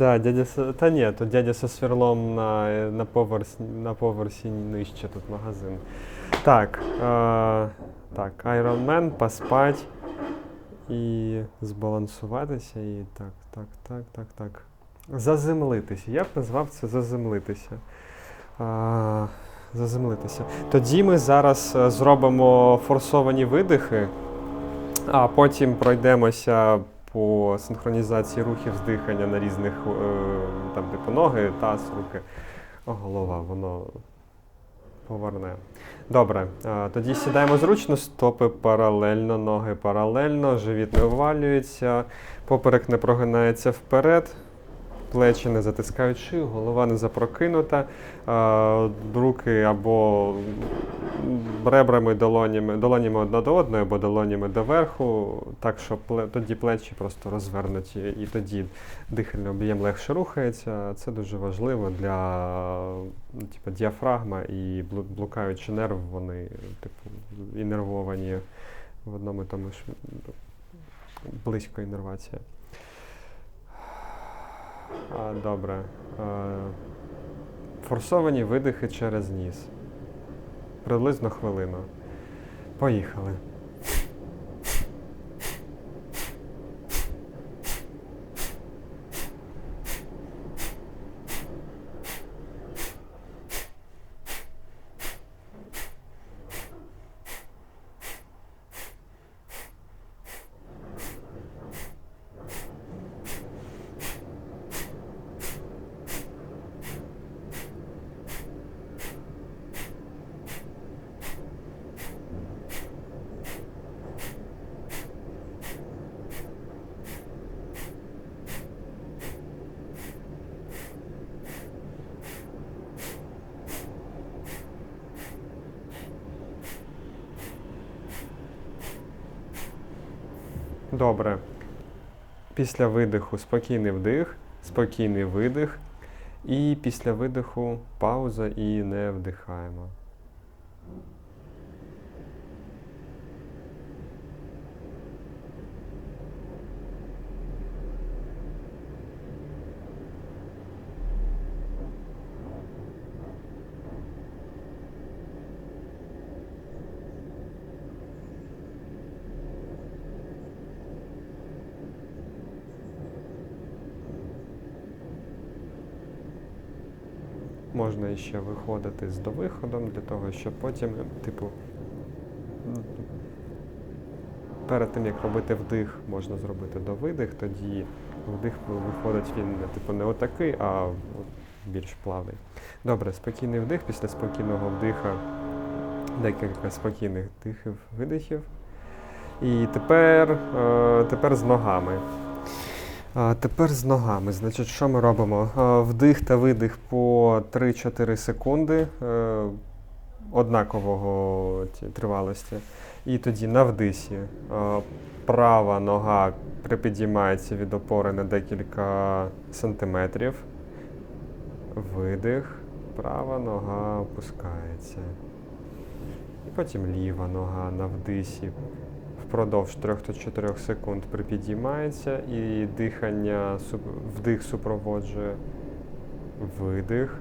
Да, дядя со... Та ні, то дядя со сверлом на, на, поверсі, на поверсі нижче тут магазин. Так. Е, так, Iron Man, поспать і збалансуватися. І так, так, так, так, так. Заземлитися. Я б назвав це заземлитися. А, заземлитися. Тоді ми зараз е, зробимо форсовані видихи, а потім пройдемося по синхронізації рухів з дихання на різних е, там, типу ноги, таз, руки, голова, воно поверне. Добре, е, тоді сідаємо зручно, стопи паралельно, ноги паралельно, живіт не увалюється, поперек не прогинається вперед, плечі не затискають шию, голова не запрокинута, руки або ребрами, долонями, долонями одна до одної, або долонями доверху, так, пле- тоді плечі просто розвернуті, і тоді дихальний об'єм легше рухається. Це дуже важливо для типу, діафрагма і блу- блукаючий нерв, вони типу, інервовані в одному тому ж близько іннервація. Добре. Форсовані видихи через ніс. Приблизно хвилину. Поїхали. Добре. Після видиху спокійний вдих, спокійний видих. І після видиху пауза і не вдихаємо. Можна іще виходити з довиходом для того, щоб потім, типу, перед тим як робити вдих, можна зробити довидих, тоді вдих виходить він типу не отакий, а більш плавний. Добре, спокійний вдих, після спокійного вдиха декілька спокійних дихів, видихів. І тепер, е, тепер з ногами. Тепер з ногами. Значить, що ми робимо? Вдих та видих по 3-4 секунди е, однакового тривалості. І тоді на вдисі права нога припідіймається від опори на декілька сантиметрів. Видих, права нога опускається. І потім ліва нога на вдисі впродовж 3-4 секунд припідіймається і дихання, вдих супроводжує видих.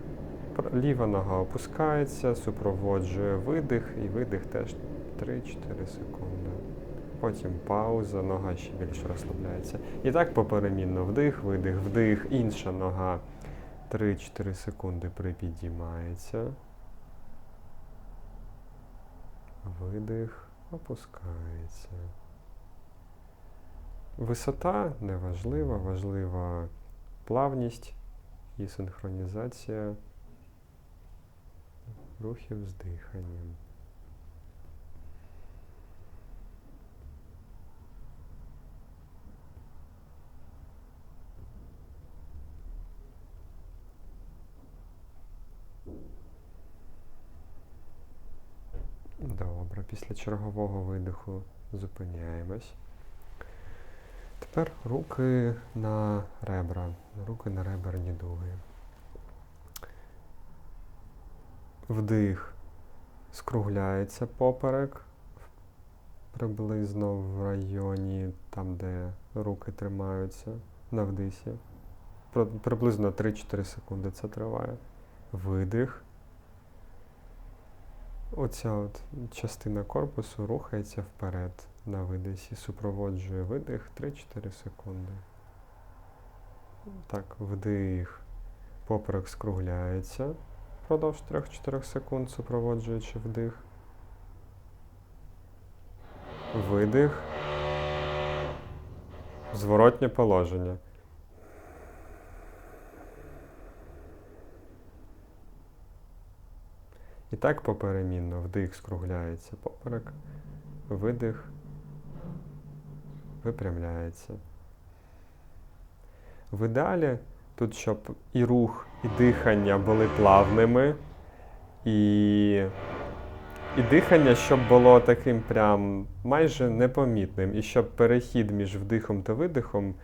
Ліва нога опускається, супроводжує видих і видих теж 3-4 секунди. Потім пауза, нога ще більше розслабляється. І так поперемінно вдих, видих, вдих, інша нога 3-4 секунди припідіймається. Видих, опускається. Висота не важлива, важлива плавність і синхронізація рухів з диханням. Добре, після чергового видиху зупиняємось. Тепер руки на ребра, руки на реберні дуги. Вдих скругляється поперек приблизно в районі там, де руки тримаються на вдисі. приблизно 3-4 секунди це триває. Видих. Оця от частина корпусу рухається вперед на видисі, супроводжує видих 3-4 секунди. Так, вдих. Поперек скругляється впродовж 3-4 секунд, супроводжуючи вдих. Видих. Зворотнє положення. І так поперемінно. Вдих скругляється поперек, видих випрямляється. В ідеалі тут, щоб і рух, і дихання були плавними, і, і дихання, щоб було таким прям майже непомітним, і щоб перехід між вдихом та видихом.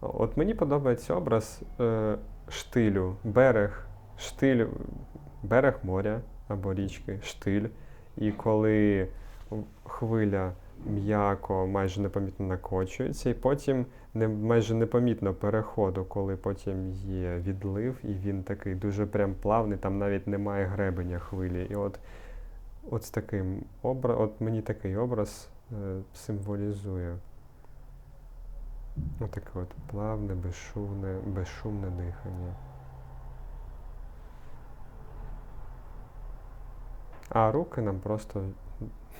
От мені подобається образ е, штилю, берег, штиль, берег моря або річки, штиль. І коли хвиля м'яко, майже непомітно накочується, і потім не, майже непомітно переходу, коли потім є відлив, і він такий дуже прям плавний, там навіть немає гребеня хвилі. І от, от з таким обра... от мені такий образ е, символізує. Отаке от плавне, безшумне, безшумне дихання. А руки нам просто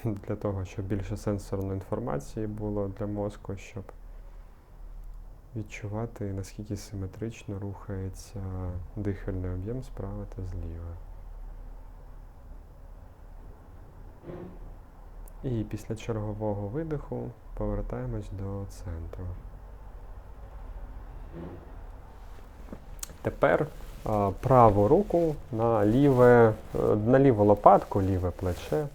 для того, щоб більше сенсорної інформації було для мозку, щоб відчувати, наскільки симетрично рухається дихальний об'єм справа та зліва. І після чергового видиху повертаємось до центру. Тепер праву руку на ліве, е, на ліву лопатку, ліве плече.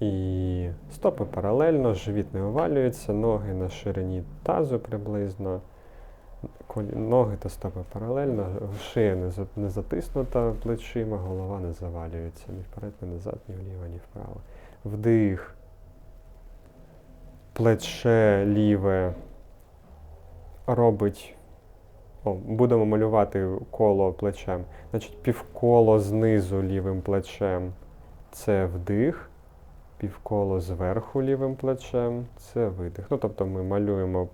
І стопи паралельно, живіт не овалюється, ноги на ширині тазу приблизно. Ноги та стопи паралельно, шия не затиснута плечима, голова не завалюється ні вперед, ні назад, ні вліво, ні вправо. Вдих. Плече ліве робить. О, будемо малювати коло плечем. Значить, півколо знизу лівим плечем це вдих, півколо зверху лівим плечем це видих. Ну, тобто ми малюємо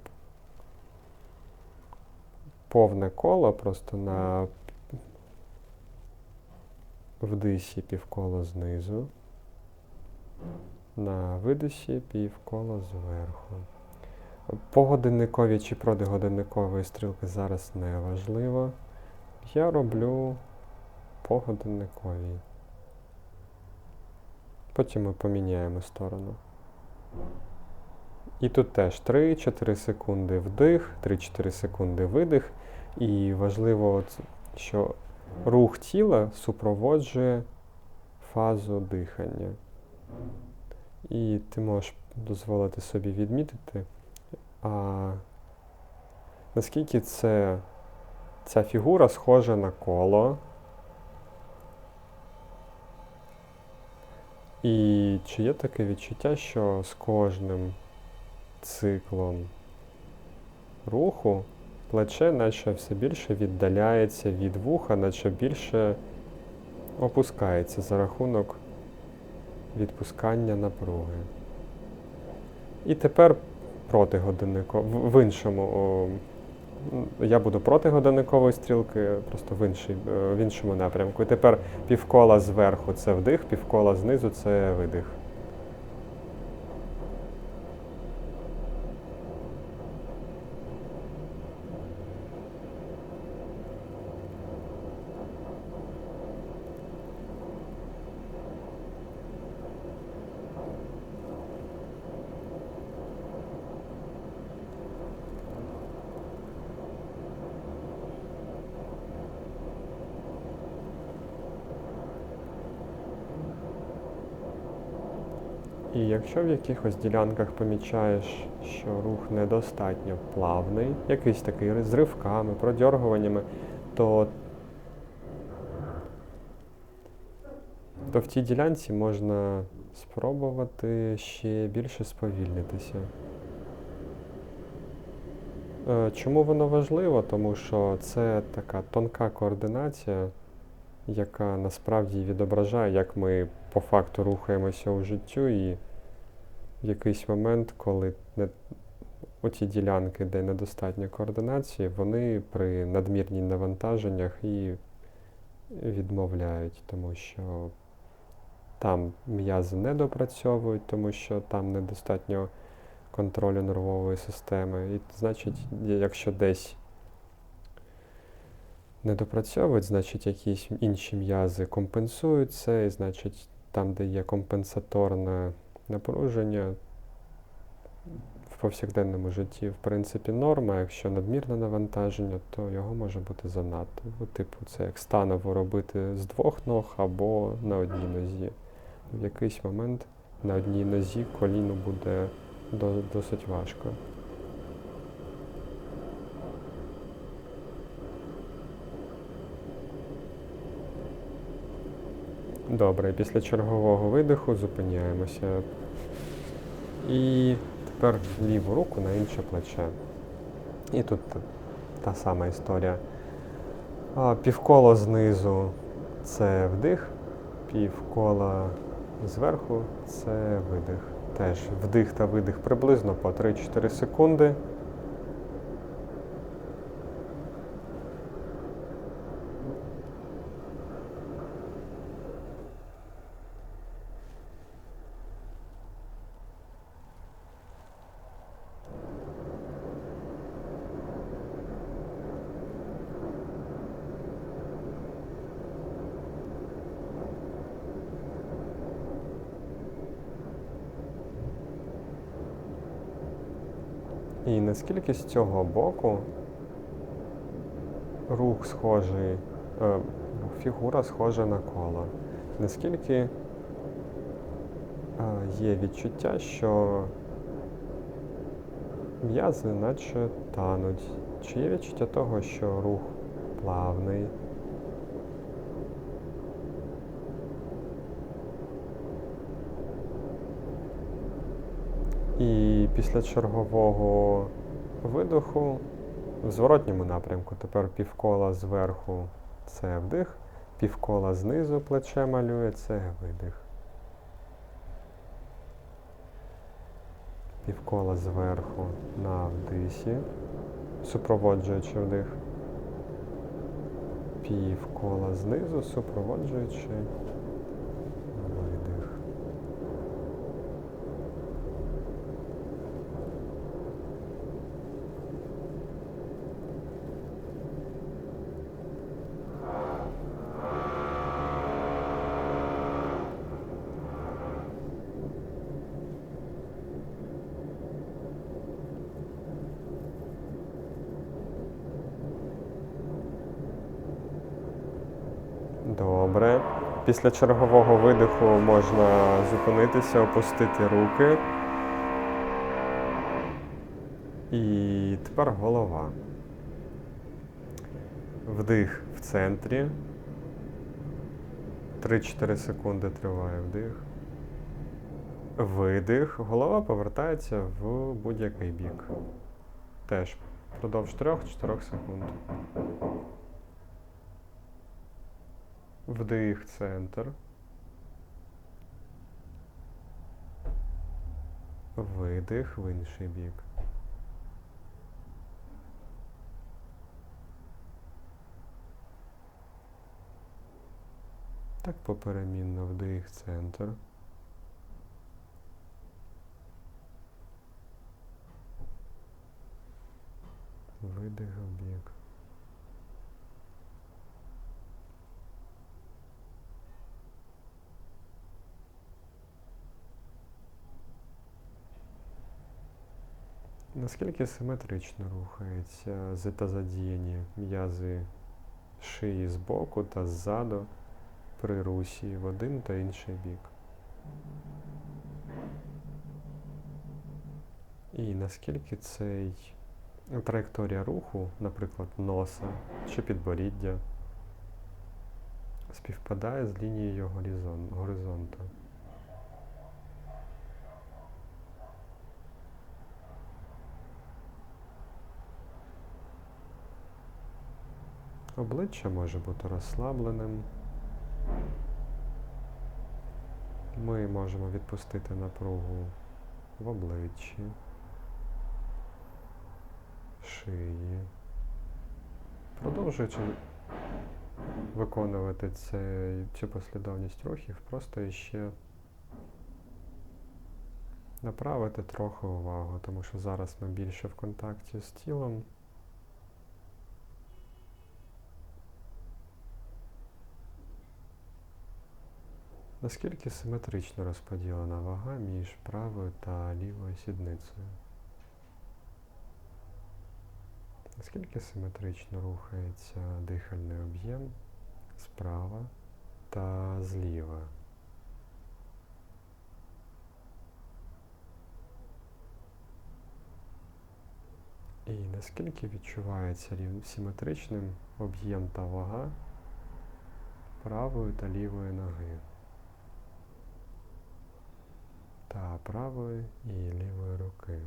повне коло просто на вдисі півколо знизу, на видисі півколо зверху. Погодинникові чи продигодинникової стрілки зараз не важливо. Я роблю погодинникові. Потім ми поміняємо сторону. І тут теж 3-4 секунди вдих, 3-4 секунди видих. І важливо, що рух тіла супроводжує фазу дихання. І ти можеш дозволити собі відмітити, а наскільки це, ця фігура схожа на коло. І чи є таке відчуття, що з кожним циклом руху плече наче все більше віддаляється від вуха, наче більше опускається за рахунок відпускання напруги. І тепер проти годиннику, в, іншому. Я буду проти годинникової стрілки, просто в, інший, е, в іншому напрямку. І тепер півкола зверху це вдих, півкола знизу це видих. І якщо в якихось ділянках помічаєш, що рух недостатньо плавний, якийсь такий з ривками, продьоргуваннями, то, то в тій ділянці можна спробувати ще більше сповільнитися. Е, Чому воно важливо? Тому що це така тонка координація, яка насправді відображає, як ми по факту рухаємося у життю, і в якийсь момент, коли не, оті ділянки, де недостатньо координації, вони при надмірній навантаженнях і відмовляють, тому що там м'язи не допрацьовують, тому що там недостатньо контролю нервової системи. І значить, якщо десь не допрацьовують, значить якісь інші м'язи компенсують це, і значить там, де є компенсаторне напруження, в повсякденному житті, в принципі, норма. Якщо надмірне навантаження, то його може бути занадто. Типу, це як станово робити з двох ног або на одній нозі. В якийсь момент на одній нозі коліну буде досить важко. Добре, після чергового видиху зупиняємося. І тепер ліву руку на інше плече. І тут та, сама історія. Півколо знизу це вдих, півкола зверху це видих. Теж вдих та видих приблизно по 3-4 секунди. І наскільки з цього боку рух схожий, е, фігура схожа на коло? Наскільки е, є відчуття, що м'язи наче тануть? Чи є відчуття того, що рух плавний? І після чергового видоху в зворотньому напрямку тепер півкола зверху це вдих, півкола знизу плече малює це видих. Півкола зверху на вдисі, супроводжуючи вдих. Півкола знизу, супроводжуючи видих. Добре. Після чергового видиху можна зупинитися, опустити руки. І тепер голова. Вдих в центрі. 3-4 секунди триває вдих. Видих. Голова повертається в будь-який бік. Теж впродовж 3-4 секунд. Вдих центр. Видих в інший бік. Так поперемінно вдих центр. Видих в бік. Наскільки симетрично рухаються з- та м'язи шиї збоку та ззаду при русі в один та інший бік? І наскільки цей траєкторія руху, наприклад, носа чи підборіддя, співпадає з лінією горизон- горизонту? Обличчя може бути розслабленим. Ми можемо відпустити напругу в обличчі, шиї. Продовжуючи виконувати це, цю послідовність рухів, просто іще направити трохи увагу, тому що зараз ми більше в контакті з тілом. Наскільки симетрично розподілена вага між правою та лівою сідницею? Наскільки симетрично рухається дихальний об'єм справа та зліва? І наскільки відчувається симетричним об'єм та вага правої та лівої ноги? Та правої і лівої руки.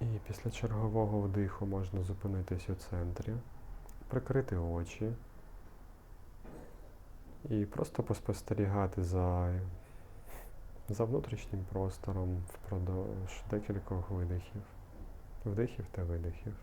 І після чергового вдиху можна зупинитись у центрі, прикрити очі і просто поспостерігати за, за внутрішнім простором впродовж декількох видихів, вдихів та видихів.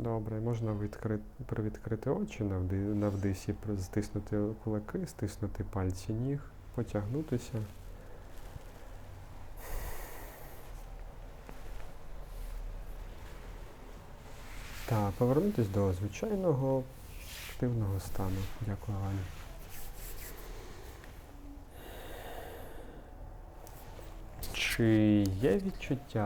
Добре, можна відкрити, привідкрити очі на, вдисі, стиснути кулаки, стиснути пальці ніг, потягнутися. Та повернутися до звичайного активного стану. Дякую, Аня. Чи є відчуття?